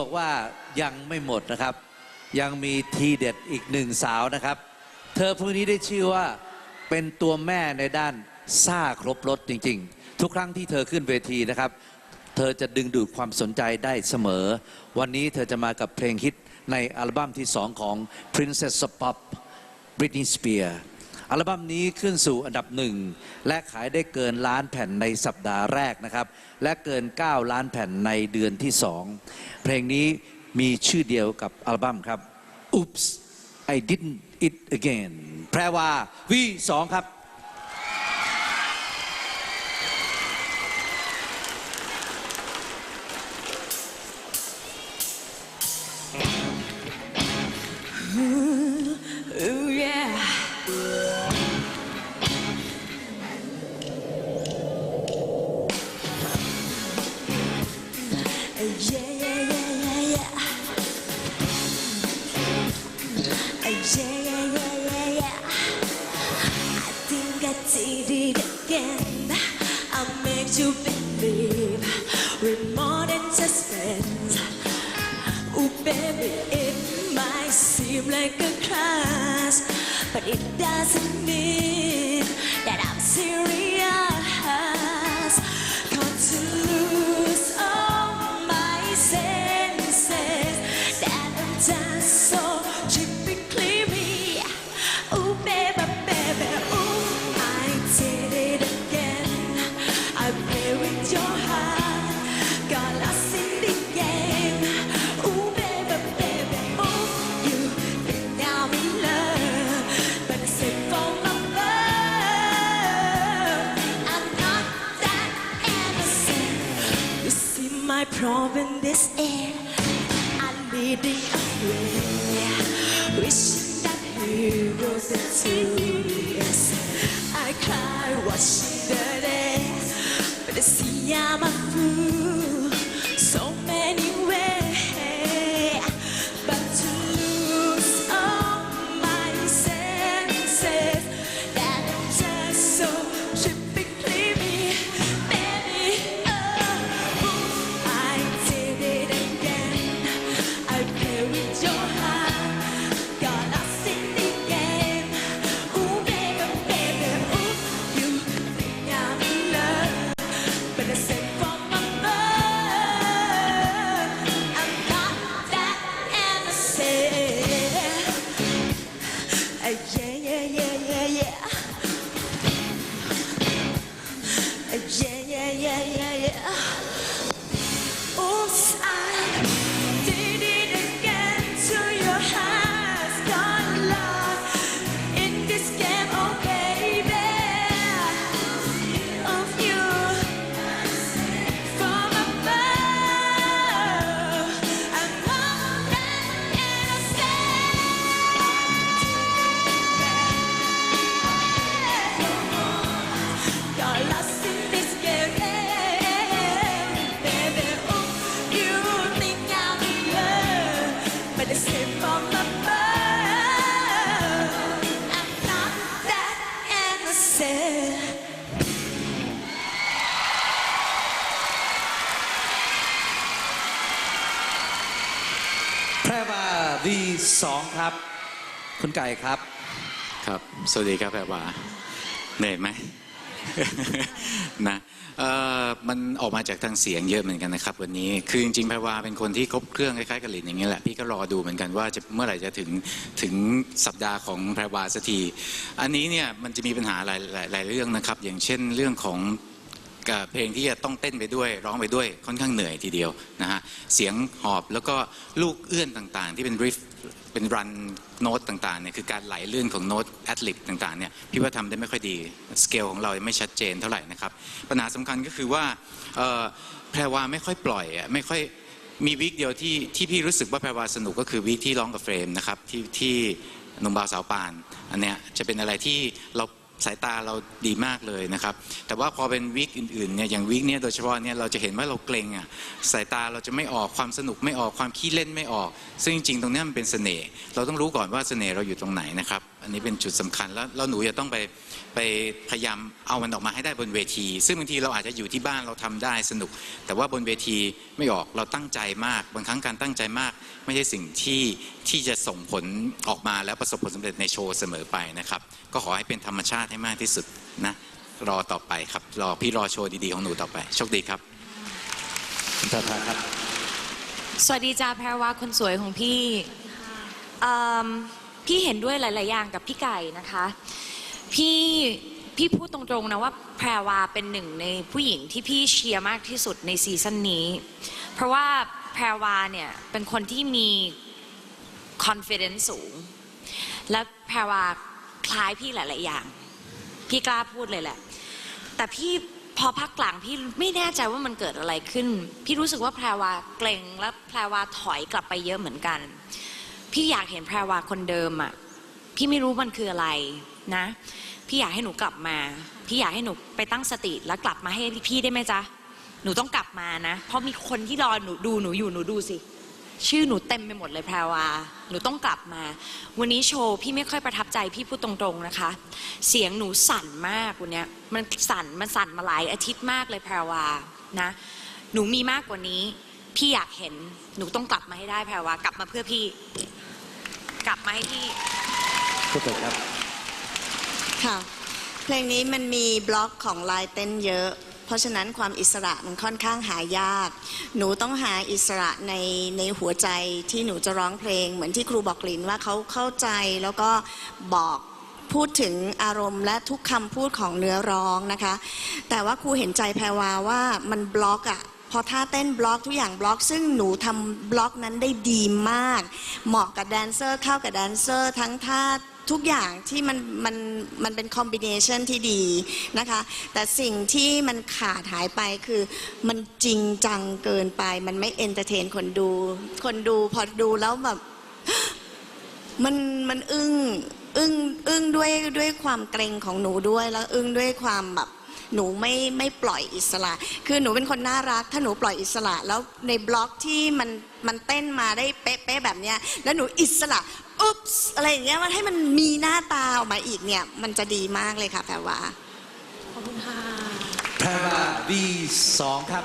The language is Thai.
บอกว่ายังไม่หมดนะครับ ยังมีทีเด็ดอีกหนึ่งสาวนะครับ เธอผู้นี้ได้ชื่อว่าเป็นตัวแม่ในด้านซ่าครบรถจริง ๆ ทุกครั้งที่เธอขึ้นเวทีนะครับ เธอจะดึงดูดความสนใจได้เสมอ วันนี้เธอจะมากับเพลงฮิตในอัลบั้มที่2ของ Princess of Pop Britney Spears อัลบั้มนี้ขึ้นสู่อันดับหนึ่งและขายได้เกินล้านแผ่นในสัปดาห์แรกนะครับ และเกิน 9 ล้านแผ่นในเดือนที่ 2 เพลงนี้มีชื่อเดียวกับอัลบั้มครับ Oops I didn't it again แปลว่า V2 ครับ You believe we're more than friends. Oh, baby, it might seem like a class, but it doesn't mean that I'm serious. probing this air. I'm leading away, wishing that he was into ว่า V2 ครับ คุณไก่ครับ ครับ สวัสดีครับแพรวาเหนื่อยไหม นะเอ่อมันออกมาจากทางเสียงเยอะเหมือนกันนะครับวันนี้คือจริงๆแพรวาเป็นคนที่ครบเครื่องคล้ายๆกับหลินอย่างนี้ยแหละพี่ก็รอดูเหมือนกันว่าจะเมื่อไหร่จะถึงถึงสัปดาห์ของแพรวาสักที อันนี้เนี่ยมันจะมีปัญหาหลายหลายหลายเรื่องนะครับ อย่างเช่นเรื่องของ กับเพลงที่จะต้องเต้นไปด้วย ร้องไปด้วยค่อนข้างเหนื่อยทีเดียวนะฮะเสียงหอบแล้วก็ลูกเอื้อนต่างๆ ที่เป็นริฟเป็นรันโน้ตต่างๆเนี่ยคือการไหลเลื่อนของโน้ตแอดลิบต่างๆเนี่ยพี่ว่าทำได้ไม่ค่อยดีสเกลของเราไม่ชัดเจนเท่าไหร่นะครับปัญหาสำคัญก็คือว่าแพรวาไม่ค่อยปล่อยไม่ค่อยมีวีคเดียวที่ที่พี่รู้สึกว่าแพรวาสนุกก็คือวีคที่ร้องกับเฟรมนะครับที่ที่หนุ่มบาวสาวปานอันเนี้ยจะเป็นอะไรที่เรา สายตาเราดีมากเลยนะครับ แต่ว่าพอเป็นวิกอื่นๆเนี่ยอย่างวิกเนี่ยโดยเฉพาะเนี่ยเราจะเห็นว่าเราเกรงอะสายตาเราจะไม่ออกความสนุกไม่ออกความขี้เล่นไม่ออก ซึ่งจริงๆตรงนี้มันเป็นเสน่ห์เราต้องรู้ก่อนว่าเสน่ห์เราอยู่ตรงไหนนะครับ อันนี้เป็นจุดสำคัญแล้วแล้วหนูจะต้องไปไปพยายามเอามันออกมาให้ได้บนเวที ซึ่งบางทีเราอาจจะอยู่ที่บ้านเราทำได้สนุก แต่ว่าบนเวทีไม่ออกเราตั้งใจมาก บางครั้งการตั้งใจมาก ไม่ใช่สิ่งที่ที่จะส่งผลออกมาแล้วประสบผลสำเร็จในโชว์เสมอไปนะครับ ก็ขอให้เป็นธรรมชาติให้มากที่สุดนะรอต่อไปครับรอพี่รอโชว์ดีๆของหนูต่อไปโชคดีครับคุณทาทาครับสวัสดีจ้าแพรวาคนสวยของพี่เอิ่ม พี่เห็นด้วยหลาย ๆ อย่างกับพี่ไก่นะคะ พี่พี่พูดตรง ๆ นะว่าแพรวาเป็นหนึ่งในผู้หญิงที่พี่เชียร์มากที่สุดในซีซั่นนี้ เพราะว่าแพรวาเนี่ยเป็นคนที่มี confidence สูง และแพรวาคล้ายพี่หลาย ๆ อย่าง พี่กล้าพูดเลยแหละ แต่พี่พอพักหลังพี่ไม่แน่ใจว่ามันเกิดอะไรขึ้น พี่รู้สึกว่าแพรวาเกรงและแพรวาถอยกลับไปเยอะเหมือนกัน พี่อยากเห็นแพรวาคนเดิมอะ พี่ไม่รู้มันคืออะไรนะ พี่อยากให้หนูกลับมา พี่อยากให้หนูไปตั้งสติแล้วกลับมาให้พี่ได้ไหมจ๊ะ หนูต้องกลับมานะ เพราะมีคนที่รอหนูดูหนูอยู่หนูดูสิ ชื่อหนูเต็มไปหมดเลยแพรวา หนูต้องกลับมา วันนี้โชว์พี่ไม่ค่อยประทับใจพี่พูดตรงๆนะคะ เสียงหนูสั่นมากวันเนี้ยมันสั่นมันสั่นมาหลายอาทิตย์มากเลยแพรวานะ หนูมีมากกว่านี้ พี่อยากเห็นหนูต้องกลับมาให้ได้แพรวากลับมาเพื่อพี่ ให้พี่พูดเถอะครับ ค่ะ เพลงนี้มันมีบล็อกของลายเต้นเยอะ เพราะฉะนั้นความอิสระมันค่อนข้างหายาก หนูต้องหาอิสระในในหัวใจที่หนูจะร้องเพลง เหมือนที่ครูบอกลินว่าเขาเข้าใจแล้วก็บอกพูดถึงอารมณ์และทุกคำพูดของเนื้อร้องนะคะ แต่ว่าครูเห็นใจแพรวาว่ามันบล็อกอะ พอท่าเต้นบล็อกทุกอย่างบล็อก ซึ่งหนูทำบล็อกนั้นได้ดีมาก เหมาะกับแดนเซอร์เข้ากับแดนเซอร์ ทั้งท่าทุกอย่างที่มันมันมันเป็นคอมบิเนชันที่ดีนะคะ แต่สิ่งที่มันขาดหายไปคือมันจริงจังเกินไป มันไม่เอนเตอร์เทนคนดู คนดูพอดูแล้วแบบมันมันอึ้งอึ้งอึ้งด้วยด้วยความเกรงของหนูด้วยแล้วอึ้งด้วยความแบบ หนูไม่ไม่ปล่อยอิสระ คือหนูเป็นคนน่ารัก ถ้าหนูปล่อยอิสระ แล้วในบล็อกที่มันมันเต้นมาได้เป๊ะๆแบบเนี้ยแล้วหนูอิสระอุ๊บส์อะไรอย่างเงี้ยมันให้มันมีหน้าตาออกมาอีกเนี่ย มันจะดีมากเลยค่ะแพรวาแพรวา V2 ครับ